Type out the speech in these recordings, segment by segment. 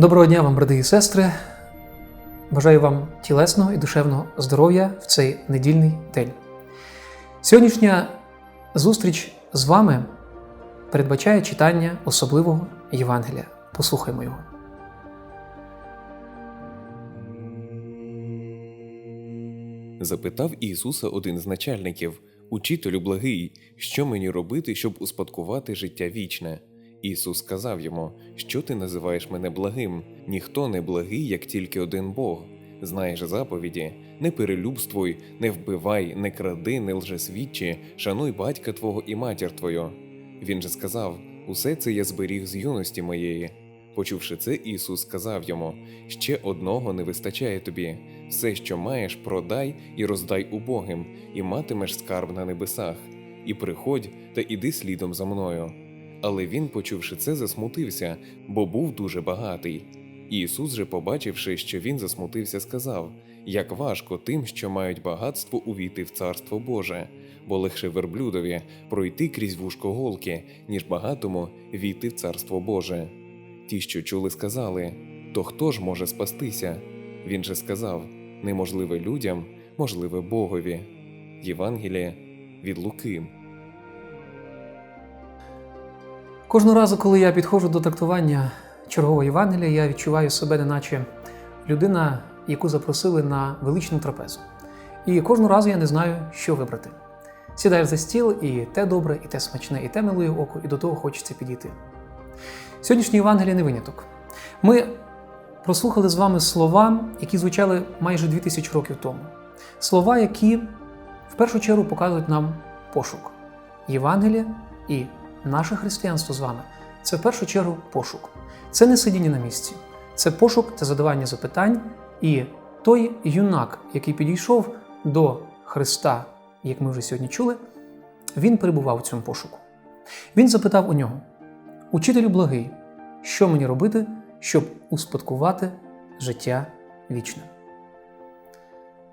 Доброго дня вам, брати і сестри. Бажаю вам тілесного і душевного здоров'я в цей недільний день. Сьогоднішня зустріч з вами передбачає читання особливого Євангелія. Послухаймо його. Запитав Ісуса один з начальників Учителю благий, що мені робити, щоб успадкувати життя вічне? Ісус сказав йому, що ти називаєш мене благим? Ніхто не благий, як тільки один Бог. Знаєш заповіді, не перелюбствуй, не вбивай, не кради, не лжесвідчи, шануй батька твого і матір твою. Він же сказав: Усе це я зберіг з юності моєї. Почувши це, Ісус сказав йому: Ще одного не вистачає тобі. Все, що маєш, продай і роздай убогим, і матимеш скарб на небесах. І приходь та іди слідом за мною. Але він, почувши це, засмутився, бо був дуже багатий. Ісус же, побачивши, що він засмутився, сказав: Як важко тим, що мають багатство увійти в царство Боже, бо легше верблюдові пройти крізь вушко голки, ніж багатому війти в царство Боже. Ті, що чули, сказали: То хто ж може спастися? Він же сказав: неможливе людям, можливе Богові. Євангеліє від Луки. Кожного разу, коли я підходжу до трактування чергового Євангелія, я відчуваю себе, неначе людина, яку запросили на величну трапезу. І кожного разу я не знаю, що вибрати. Сідаєш за стіл, і те добре, і те смачне, і те милує око, і до того хочеться підійти. Сьогоднішній Євангеліє не виняток. Ми прослухали з вами слова, які звучали майже 2000 років тому. Слова, які в першу чергу показують нам пошук. Євангелія і наше християнство з вами це в першу чергу пошук. Це не сидіння на місці, це пошук та задавання запитань. І той юнак, який підійшов до Христа, як ми вже сьогодні чули, він перебував у цьому пошуку. Він запитав у нього: Учителю благий, що мені робити, щоб успадкувати життя вічне?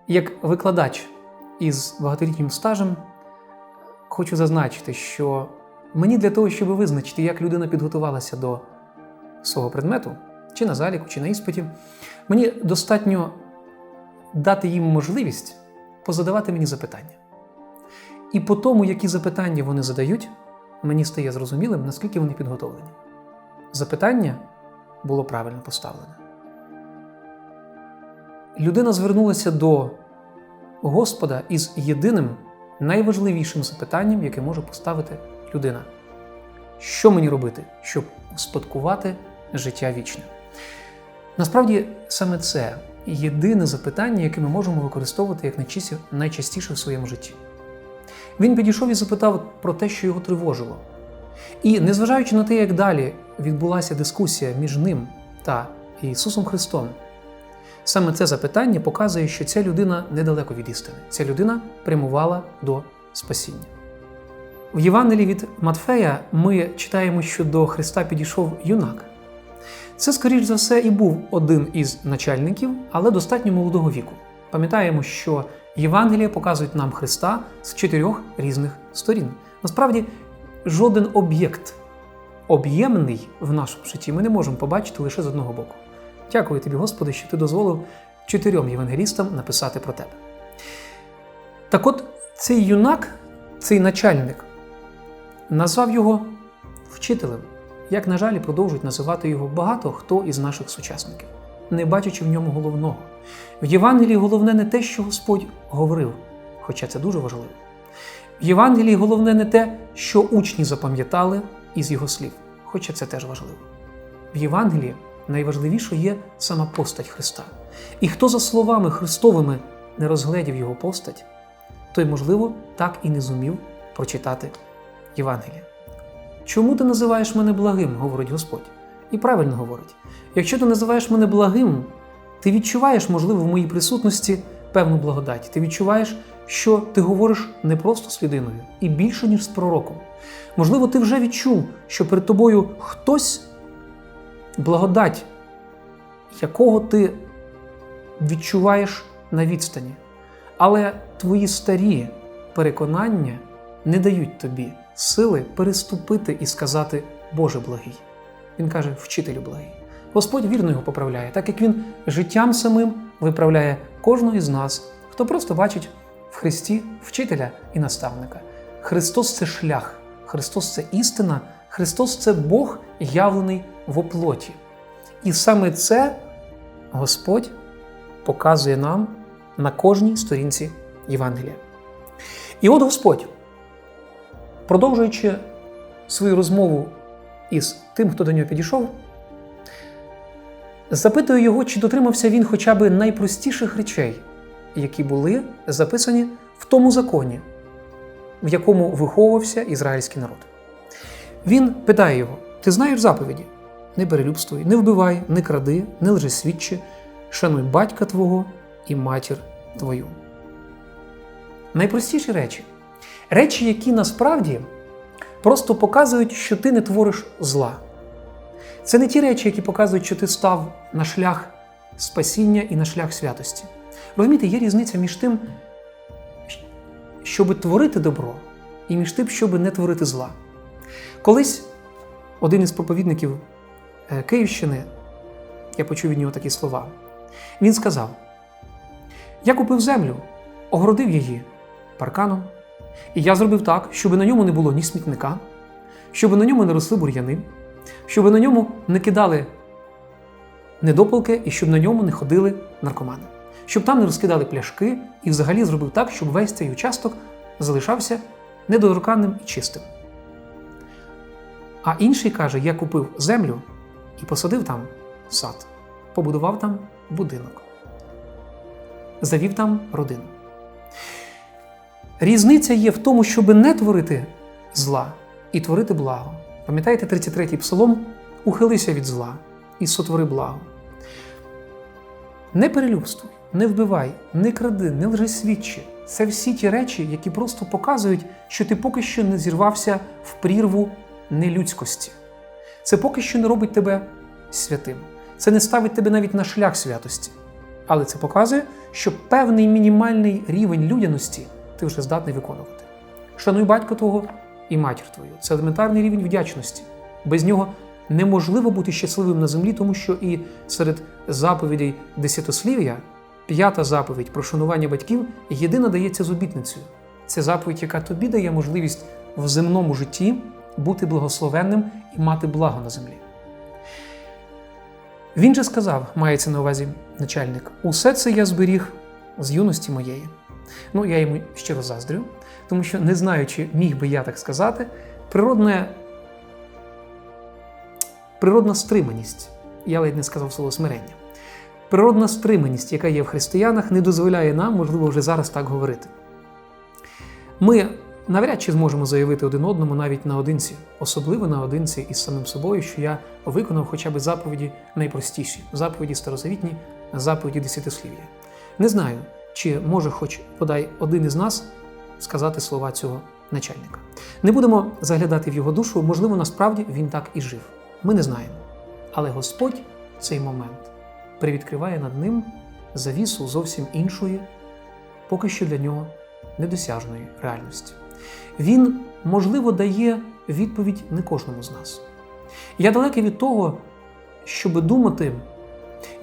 Як викладач із багаторітнім стажем, хочу зазначити, що мені для того, щоб визначити, як людина підготувалася до свого предмету, чи на заліку, чи на іспиті, мені достатньо дати їм можливість позадавати мені запитання. І по тому, які запитання вони задають, мені стає зрозумілим, наскільки вони підготовлені. Запитання було правильно поставлене. Людина звернулася до Господа із єдиним найважливішим запитанням, яке може поставити людина. Що мені робити, щоб успадкувати життя вічне? Насправді, саме це єдине запитання, яке ми можемо використовувати як найчастіше в своєму житті. Він підійшов і запитав про те, що його тривожило. І незважаючи на те, як далі відбулася дискусія між ним та Ісусом Христом, саме це запитання показує, що ця людина недалеко від істини. Ця людина прямувала до спасіння. В Євангелії від Матфея ми читаємо, що до Христа підійшов юнак. Це, скоріш за все, і був один із начальників, але достатньо молодого віку. Пам'ятаємо, що Євангелія показують нам Христа з чотирьох різних сторін. Насправді, жоден об'єкт об'ємний в нашому житті ми не можемо побачити лише з одного боку. Дякую тобі, Господи, що ти дозволив чотирьом євангелістам написати про тебе. Так от, цей юнак, цей начальник, назвав його вчителем, як, на жаль, продовжують називати його багато хто із наших сучасників, не бачачи в ньому головного. В Євангелії головне не те, що Господь говорив, хоча це дуже важливо. В Євангелії головне не те, що учні запам'ятали із його слів, хоча це теж важливо. В Євангелії найважливіше є сама постать Христа. І хто за словами Христовими не розглядів його постать, той, можливо, так і не зумів прочитати Євангелія. Чому ти називаєш мене благим? говорить Господь. І правильно говорить: якщо ти називаєш мене благим, ти відчуваєш, можливо, в моїй присутності певну благодать. Ти відчуваєш, що ти говориш не просто з людиною, і більше, ніж з пророком. Можливо, ти вже відчув, що перед тобою хтось благодать, якого ти відчуваєш на відстані. Але твої старі переконання не дають тобі сили переступити і сказати Боже благий. Він каже, вчителю благий. Господь вірно його поправляє, так як Він життям самим виправляє кожного із нас, хто просто бачить в Христі вчителя і наставника. Христос це шлях, Христос це істина, Христос це Бог, явлений в оплоті. І саме це Господь показує нам на кожній сторінці Євангелія. І от Господь, продовжуючи свою розмову із тим, хто до нього підійшов, запитує його, чи дотримався він хоча б найпростіших речей, які були записані в тому законі, в якому виховувався ізраїльський народ. Він питає його: Ти знаєш заповіді? Не перелюбствуй, не вбивай, не кради, не лжесвідчи, шануй батька твого і матір твою. Найпростіші речі. Речі, які насправді просто показують, що ти не твориш зла. Це не ті речі, які показують, що ти став на шлях спасіння і на шлях святості. Розумієте, є різниця між тим, щоб творити добро, і між тим, щоб не творити зла. Колись один із проповідників е, Київщини, я почув від нього такі слова. Він сказав: Я купив землю, огородив її парканом, і я зробив так, щоб на ньому не було ні смітника, щоб на ньому не росли бур'яни, щоб на ньому не кидали недопалки і щоб на ньому не ходили наркомани, щоб там не розкидали пляшки, і взагалі зробив так, щоб весь цей участок залишався недоторканним і чистим. А інший каже: я купив землю і посадив там сад, побудував там будинок, завів там родину. Різниця є в тому, щоб не творити зла і творити благо. Пам'ятаєте 33-й псалом? Ухилися від зла і сотвори благо. Не перелюбствуй, не вбивай, не кради, не лжесвідчи. Це всі ті речі, які просто показують, що ти поки що не зірвався в прірву нелюдськості. Це поки що не робить тебе святим. Це не ставить тебе навіть на шлях святості. Але це показує, що певний мінімальний рівень людяності ти вже здатний виконувати. Шануй батька твого і матір твою. Це елементарний рівень вдячності. Без нього неможливо бути щасливим на землі, тому що і серед заповідей десятослів'я п'ята заповідь про шанування батьків єдина дається з обітницею. Це заповідь, яка тобі дає можливість в земному житті бути благословенним і мати благо на землі. Він же сказав, мається на увазі начальник, усе це я зберіг з юності моєї. Ну, я йому щиро заздрю, тому що, не знаю, чи міг би я так сказати, природне, природна стриманість, я ледь не сказав слово смирення. Природна стриманість, яка є в християнах, не дозволяє нам, можливо, вже зараз так говорити. Ми навряд чи зможемо заявити один одному навіть наодинці, особливо наодинці із самим собою, що я виконав хоча б заповіді найпростіші, заповіді старозавітні, заповіді десятислів'я. Не знаю, чи може хоч подай один із нас сказати слова цього начальника. Не будемо заглядати в його душу, можливо, насправді він так і жив. Ми не знаємо. Але Господь цей момент привідкриває над ним завісу зовсім іншої, поки що для нього недосяжної реальності. Він, можливо, дає відповідь не кожному з нас. Я далекий від того, щоб думати,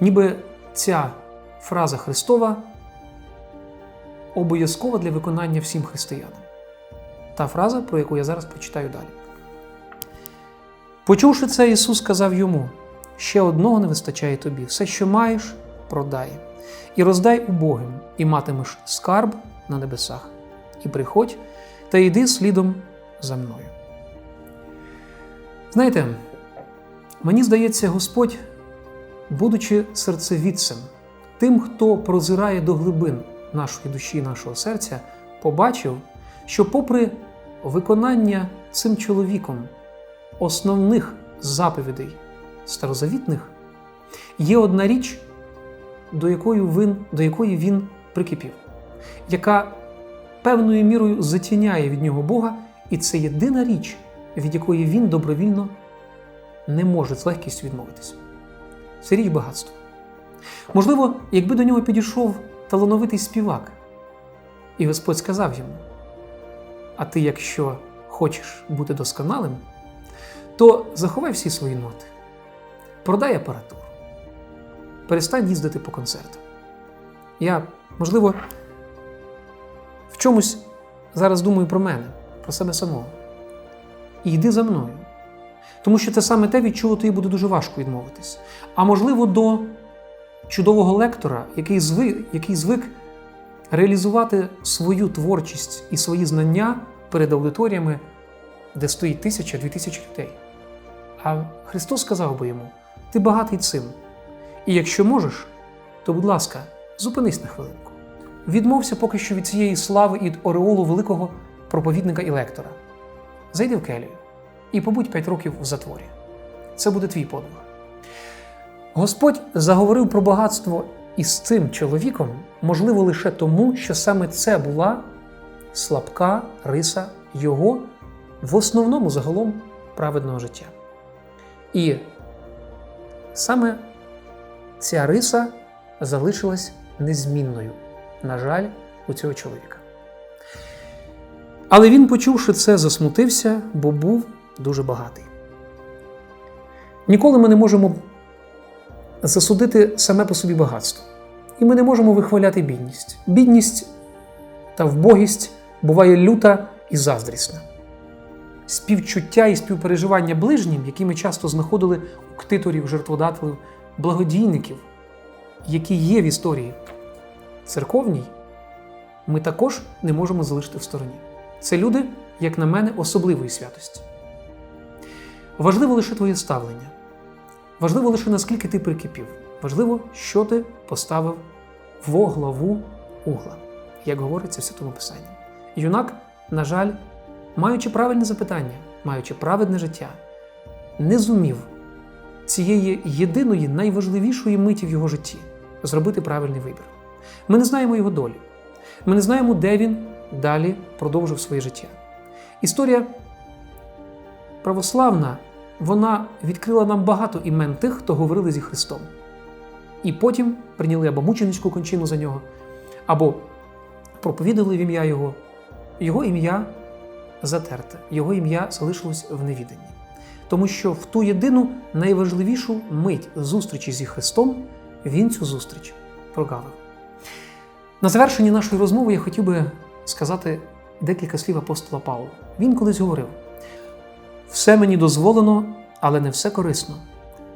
ніби ця фраза Христова обов'язкова для виконання всім християнам. Та фраза, про яку я зараз прочитаю далі. Почувши це, Ісус сказав йому: ще одного не вистачає тобі, все, що маєш, продай, і роздай убогим, і матимеш скарб на небесах. І приходь та йди слідом за мною. Знаєте, мені здається, Господь, будучи серцевідцем, тим, хто прозирає до глибин нашої душі, нашого серця, побачив, що, попри виконання цим чоловіком основних заповідей старозавітних, є одна річ, до якої він, до якої він прикипів, яка певною мірою затіняє від нього Бога, і це єдина річ, від якої він добровільно не може з легкістю відмовитися. Це річ багатства. Можливо, якби до нього підійшов талановитий співак, і Господь сказав йому: А ти, якщо хочеш бути досконалим, то заховай всі свої ноти, продай апаратуру, перестань їздити по концертам. Я, можливо, в чомусь зараз думаю про мене, про себе самого. І йди за мною. Тому що це саме те, від чого тобі буде дуже важко відмовитись. А можливо, до чудового лектора, який звик, який звик реалізувати свою творчість і свої знання перед аудиторіями, де стоїть тисяча-дві тисячі людей. А Христос сказав би йому: ти багатий цим. І якщо можеш, то, будь ласка, зупинись на хвилинку. Відмовся поки що від цієї слави і ореолу великого проповідника і лектора. Зайди в келію і побудь п'ять років в затворі. Це буде твій подвиг. Господь заговорив про багатство із цим чоловіком, можливо, лише тому, що саме це була слабка риса його в основному загалом праведного життя. І саме ця риса залишилась незмінною, на жаль, у цього чоловіка. Але він, почувши це, засмутився, бо був дуже багатий. Ніколи ми не можемо засудити саме по собі багатство. І ми не можемо вихваляти бідність. Бідність та вбогість буває люта і заздрісна. Співчуття і співпереживання ближнім, які ми часто знаходили у ктиторів, жертводателів, благодійників, які є в історії церковній, ми також не можемо залишити в стороні. Це люди, як на мене, особливої святості. Важливо лише твоє ставлення. Важливо лише наскільки ти прикипів. Важливо, що ти поставив во главу угла, як говориться в Святому Писанні. Юнак, на жаль, маючи правильне запитання, маючи праведне життя, не зумів цієї єдиної найважливішої миті в його житті зробити правильний вибір. Ми не знаємо його долі. Ми не знаємо, де він далі продовжив своє життя. Історія православна, вона відкрила нам багато імен тих, хто говорили зі Христом. І потім прийняли або мученицьку кончину за нього, або проповідали в ім'я Його. Його ім'я затерте, його ім'я залишилось в невіданні. Тому що в ту єдину найважливішу мить зустрічі зі Христом він цю зустріч прогавив. На завершенні нашої розмови я хотів би сказати декілька слів апостола Павла. Він колись говорив: все мені дозволено, але не все корисно.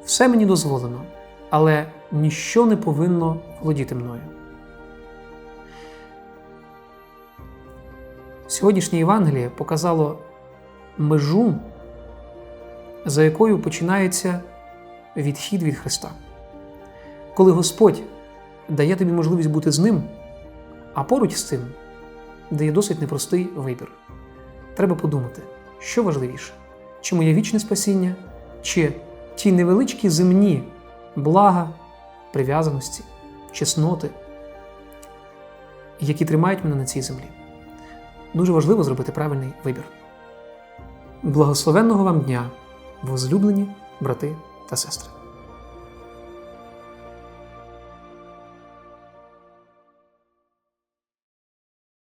Все мені дозволено, але ніщо не повинно володіти мною. Сьогоднішнє Євангеліє показало межу, за якою починається відхід від Христа. Коли Господь дає тобі можливість бути з ним, а поруч з цим дає досить непростий вибір. Треба подумати, що важливіше, чи моє вічне спасіння, чи ті невеличкі земні блага, прив'язаності, чесноти, які тримають мене на цій землі. Дуже важливо зробити правильний вибір. Благословенного вам дня, возлюблені брати та сестри!